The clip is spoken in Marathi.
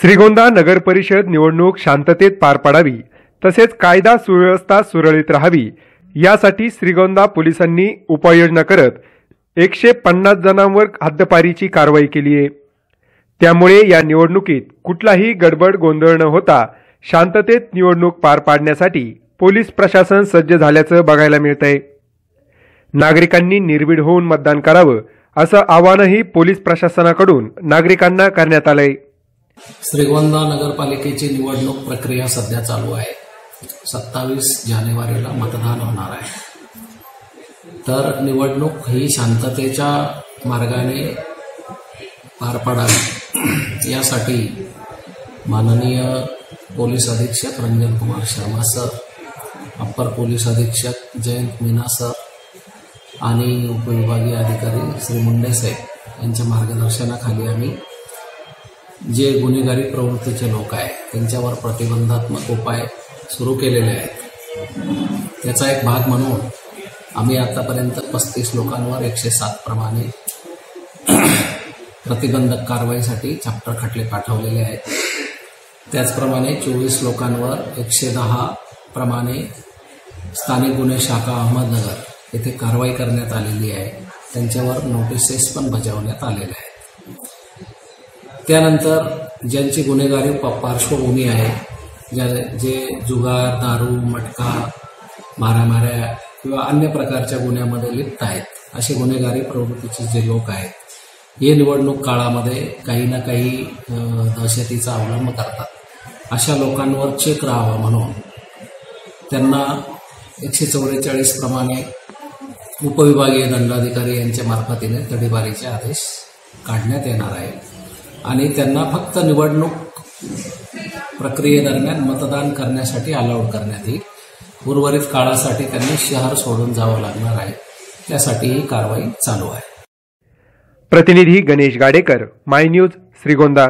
श्रीगोंदा नगर परिषद निवडणूक शांततेत पार पाडावी तसेच कायदा सुव्यवस्था सुरळीत राहावी यासाठी श्रीगोंदा पोलिसांनी उपाययोजना करत एकशे पन्नास जणांवर हद्दपारीची कारवाई केली आहे. त्यामुळे या निवडणुकीत कुठलाही गडबड गोंधळ न होता शांततेत निवडणूक पार पाडण्यासाठी पोलीस प्रशासन सज्ज झाल्याचं बघायला मिळतंय. नागरिकांनी निर्भीड होऊन मतदान करावं असं आवाहनही पोलीस प्रशासनाकडून नागरिकांना करण्यात आलंय. श्रीगोंदा नगरपालिकेची निवडणूक प्रक्रिया सध्या चालू आहे. सत्तावीस जानेवारीला मतदान होणार आहे. तर निवडणूक ही शांततेच्या मार्गाने पार पडावी. यासाठी माननीय पोलीस अधीक्षक Ranjan Kumar Sharma sir upper police अधीक्षक जयंत मीना सर आणि उपविभागीय अधिकारी श्री मुंडे साहेब यांच्या मार्गदर्शनाखाली आम्ही जे गुन्हेगारी प्रवृत्तीचे लोक आहेत त्यांच्यावर प्रतिबंधात्मक उपाय सुरू केलेले आहेत. त्याचा एक भाग म्हणून आम्ही आतापर्यंत पस्तीस लोकांवर एकशे सात प्रमाणे प्रतिबंधक कारवाईसाठी चॅप्टर खटले पाठवलेले आहेत. त्याचप्रमाणे चोवीस लोकांवर एकशे दहा प्रमाणे स्थानिक गुन्हे शाखा अहमदनगर येथे कारवाई करण्यात आलेली आहे. त्यांच्यावर नोटिसेस पण बजावण्यात आलेल्या आहेत. त्यानंतर ज्यांची गुन्हेगारी प- पार्श्वभूमी आहे ज्या जे जुगार दारू मटका मारामाऱ्या किंवा अन्य प्रकारच्या गुन्ह्यामध्ये लिप्त आहेत असे गुन्हेगारी प्रवृत्तीचे जे लोक आहेत हे निवडणूक काळामध्ये काही ना काही दहशतीचा अवलंब करतात. अशा लोकांवर चेक राहावा म्हणून त्यांना एकशे चौवेचाळीस प्रमाणे उपविभागीय दंडाधिकारी यांच्या मार्फतीने तडीबारीचे आदेश काढण्यात येणार आहेत. आणि त्यांना फक्त निवडणूक प्रक्रियेदरम्यान मतदान करण्यासाठी अलाउड करण्यात येईल. उर्वरित काळासाठी त्यांनी शहर सोडून जावं लागणार आहे. त्यासाठी ही कारवाई चालू आहे. प्रतिनिधी गणेश गाडेकर माय न्यूज श्रीगोंदा.